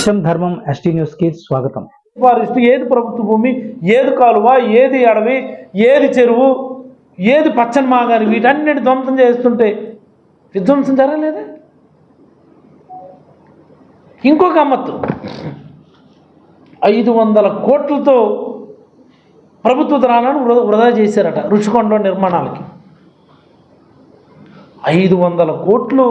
సత్యం ధర్మం ఎస్టీ న్యూస్కి స్వాగతం. ఫారెస్ట్ ఏది ప్రభుత్వ భూమి ఏది కాలువ ఏది అడవి ఏది చెరువు ఏది పచ్చని మాగాని వీటన్నిటి ధ్వంసం చేస్తుంటే విధ్వంసం జరగలేదా? ఇంకొక అమ్మత్తు. ఐదు వందల కోట్లతో ప్రభుత్వ ధనాలను వృధా వృధా చేశారట రుచికొండ నిర్మాణాలకి. ఐదు వందల కోట్లు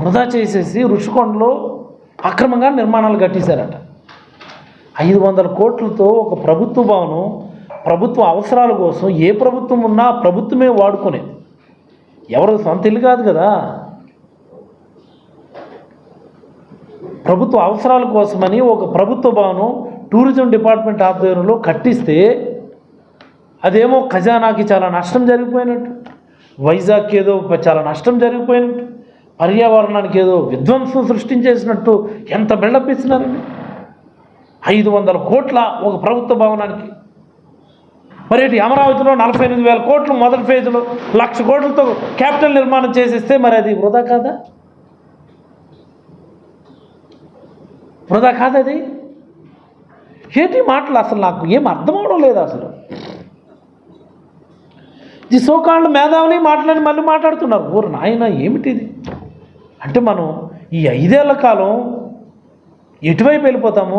వృధా చేసేసి రుషికొండలో అక్రమంగా నిర్మాణాలు కట్టేశారట. ఐదు వందల కోట్లతో ఒక ప్రభుత్వ భవనం ప్రభుత్వ అవసరాల కోసం ఏ ప్రభుత్వం ఉన్నా ప్రభుత్వమే వాడుకునేది. ఎవరు సొంత ఇల్లు కాదు కదా. ప్రభుత్వ అవసరాల కోసమని ఒక ప్రభుత్వ భవనం టూరిజం డిపార్ట్మెంట్ ఆధ్వర్యంలో కట్టిస్తే అదేమో ఖజానాకి చాలా నష్టం జరిగిపోయినట్టు. వైజాగ్కి ఏదో చాలా నష్టం జరిగిపోయినట్టు. పర్యావరణానికి ఏదో విధ్వంసం సృష్టించేసినట్టు ఎంత బిల్డప్ ఇస్తున్నారండి ఐదు వందల కోట్ల ఒక ప్రభుత్వ భవనానికి. మరి ఇటు అమరావతిలో నలభై ఎనిమిది వేల కోట్లు మొదటి ఫేజ్లో లక్ష కోట్లతో క్యాపిటల్ నిర్మాణం చేసేస్తే మరి అది వృధా కాదా? వృధా కాదా అది? ఏంటి మాటలు అసలు నాకు ఏం అర్థం అవడం లేదు అసలు. ఈ సోకాళ్ళు మేధావుని మాట్లాడి మళ్ళీ మాట్లాడుతున్నారు. ఊరు నాయన ఏమిటిది? అంటే మనం ఈ ఐదేళ్ళ కాలం ఎటువైపు వెళ్ళిపోతాము?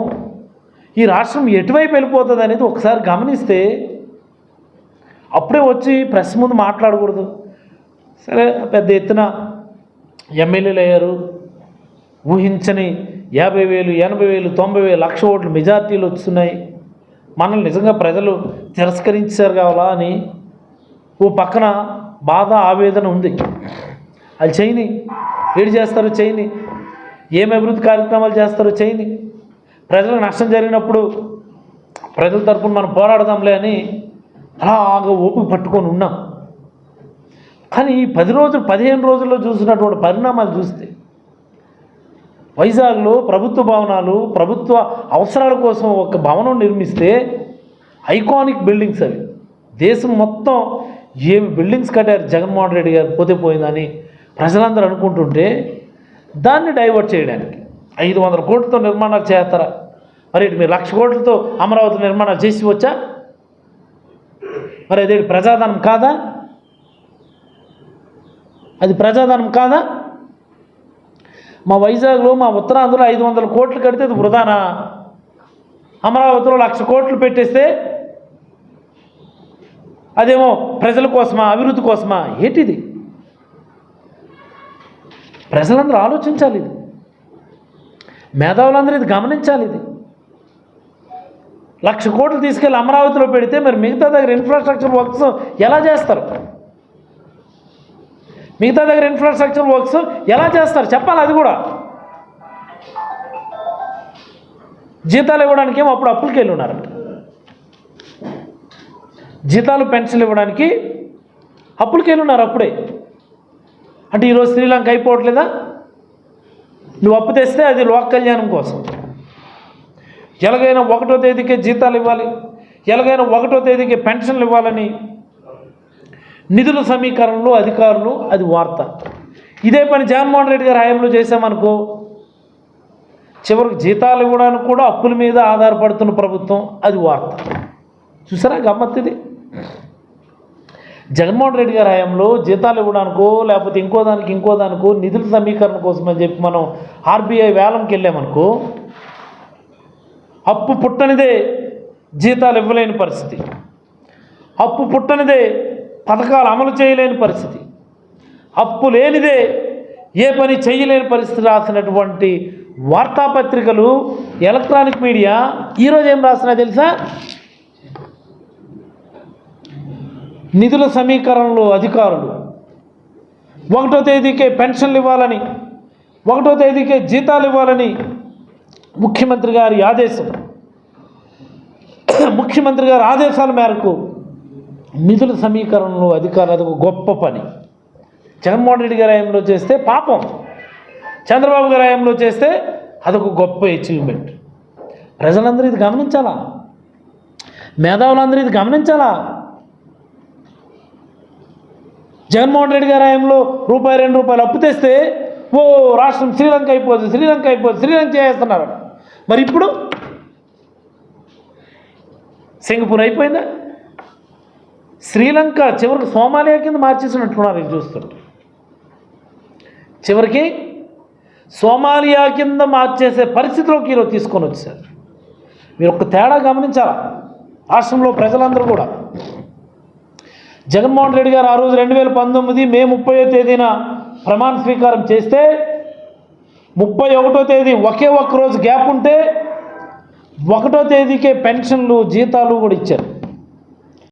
ఈ రాష్ట్రం ఎటువైపు వెళ్ళిపోతుంది అనేది ఒకసారి గమనిస్తే అప్పుడే వచ్చి ప్రెస్ ముందు మాట్లాడకూడదు. సరే పెద్ద ఎత్తున ఎమ్మెల్యేలు అయ్యారు. ఊహించని యాభై వేలు ఎనభై వేలు తొంభై వేలు లక్ష ఓట్లు మెజార్టీలు వస్తున్నాయి. మనల్ని నిజంగా ప్రజలు తిరస్కరించారు కావాలా అని ఓ పక్కన బాధ ఆవేదన ఉంది. అది చేయని ఏడు చేస్తారు చేయని? ఏం అభివృద్ధి కార్యక్రమాలు చేస్తారో చేయని? ప్రజలకు నష్టం జరిగినప్పుడు ప్రజల తరపున మనం పోరాడదాంలే అని అలాగ ఓపిక పట్టుకొని ఉన్నాం. కానీ ఈ పది రోజులు పదిహేను రోజుల్లో చూసినటువంటి పరిణామాలు చూస్తే వైజాగ్లో ప్రభుత్వ భవనాలు ప్రభుత్వ అవసరాల కోసం ఒక భవనం నిర్మిస్తే ఐకానిక్ బిల్డింగ్స్ అవి. దేశం మొత్తం ఏమి బిల్డింగ్స్ కట్టారు జగన్మోహన్ రెడ్డి గారు? పోతే పోయిందని ప్రజలందరూ అనుకుంటుంటే దాన్ని డైవర్ట్ చేయడానికి ఐదు వందల కోట్లతో నిర్మాణాలు చేస్తారా? మరి ఇటు మీరు లక్ష కోట్లతో అమరావతి నిర్మాణాలు చేసి వచ్చా? మరి అదే ప్రజాధనం కాదా? అది ప్రజాధనం కాదా? మా వైజాగ్లో మా ఉత్తరాంధ్రలో ఐదు వందల కోట్లు కడితే అది వృధానా? అమరావతిలో లక్ష కోట్లు పెట్టేస్తే అదేమో ప్రజల కోసమా అభివృద్ధి కోసమా? ఏంటిది? ప్రజలందరూ ఆలోచించాలి ఇది. మేధావులందరూ ఇది గమనించాలి ఇది. లక్ష కోట్లు తీసుకెళ్ళి అమరావతిలో పెడితే మరి మిగతా దగ్గర ఇన్ఫ్రాస్ట్రక్చర్ వర్క్స్ ఎలా చేస్తారు? మిగతా దగ్గర ఇన్ఫ్రాస్ట్రక్చర్ వర్క్స్ ఎలా చేస్తారు? చెప్పాలి అది కూడా. జీతాలు ఇవ్వడానికి ఏమో అప్పుడు అప్పులకి వెళ్ళి ఉన్నారంట జీతాలు పెన్షన్లు ఇవ్వడానికి అప్పులకి వెళ్ళి ఉన్నారు అప్పుడే. అంటే ఈరోజు శ్రీలంక అయిపోవట్లేదా? నువ్వు అప్పు తెస్తే అది లోక కళ్యాణం కోసం. ఎలాగైనా ఒకటో తేదీకే జీతాలు ఇవ్వాలి. ఎలాగైనా ఒకటో తేదీకి పెన్షన్లు ఇవ్వాలని. నిధుల సమీకరణలో అధికారులు అది వార్త. ఇదే పని జగన్మోహన్ రెడ్డి గారి హయాంలో చేశామనుకో చివరికి జీతాలు ఇవ్వడానికి కూడా అప్పుల మీద ఆధారపడుతున్న ప్రభుత్వం అది వార్త. చూసారా గమ్మత్తిది జగన్మోహన్ రెడ్డి గారి హయాంలో జీతాలు ఇవ్వడానికో లేకపోతే ఇంకో దానికి ఇంకో దానికో నిధుల సమీకరణ కోసం అని చెప్పి మనం ఆర్బీఐ వేలంకి వెళ్ళామనుకో అప్పు పుట్టనిదే జీతాలు ఇవ్వలేని పరిస్థితి. అప్పు పుట్టనిదే పథకాలు అమలు చేయలేని పరిస్థితి. అప్పు లేనిదే ఏ పని చేయలేని పరిస్థితి రాసినటువంటి వార్తాపత్రికలు ఎలక్ట్రానిక్ మీడియా ఈరోజు ఏం రాసినా తెలుసా? నిధుల సమీకరణలో అధికారులు. ఒకటో తేదీకే పెన్షన్లు ఇవ్వాలని ఒకటో తేదీకే జీతాలు ఇవ్వాలని ముఖ్యమంత్రి గారి ఆదేశం. ముఖ్యమంత్రి గారి ఆదేశాల మేరకు నిధుల సమీకరణలో అధికారులు అది గొప్ప పని. జగన్మోహన్ రెడ్డి గారి హయాంలో చేస్తే పాపం. చంద్రబాబు గారి హయాంలో చేస్తే అదొక గొప్ప అచీవ్మెంట్ ప్రజలందరూ ఇది గమనించాలా? మేధావులందరూ ఇది గమనించాలా? జగన్మోహన్ రెడ్డి గారి హయాంలో రూపాయి రెండు రూపాయలు అప్పు తెస్తే ఓ రాష్ట్రం శ్రీలంక అయిపోతుంది శ్రీలంక అయిపోతుంది శ్రీలంక చేస్తున్నారు మరి ఇప్పుడు సింగపూర్ అయిపోయిందా? శ్రీలంక చివరికి సోమాలియా కింద మార్చేసినట్టున్నారు ఇది చూస్తుంటే. చివరికి సోమాలియా కింద మార్చేసే పరిస్థితిలోకి ఈరోజు తీసుకొని వచ్చారు. మీరు ఒక తేడా గమనించాలా? రాష్ట్రంలో ప్రజలందరూ కూడా. జగన్మోహన్ రెడ్డి గారు ఆ రోజు రెండు వేల పంతొమ్మిది మే ముప్పయో తేదీన ప్రమాణ స్వీకారం చేస్తే ముప్పై ఒకటో తేదీ ఒకే ఒక్క రోజు గ్యాప్ ఉంటే ఒకటో తేదీకే పెన్షన్లు జీతాలు కూడా ఇచ్చారు.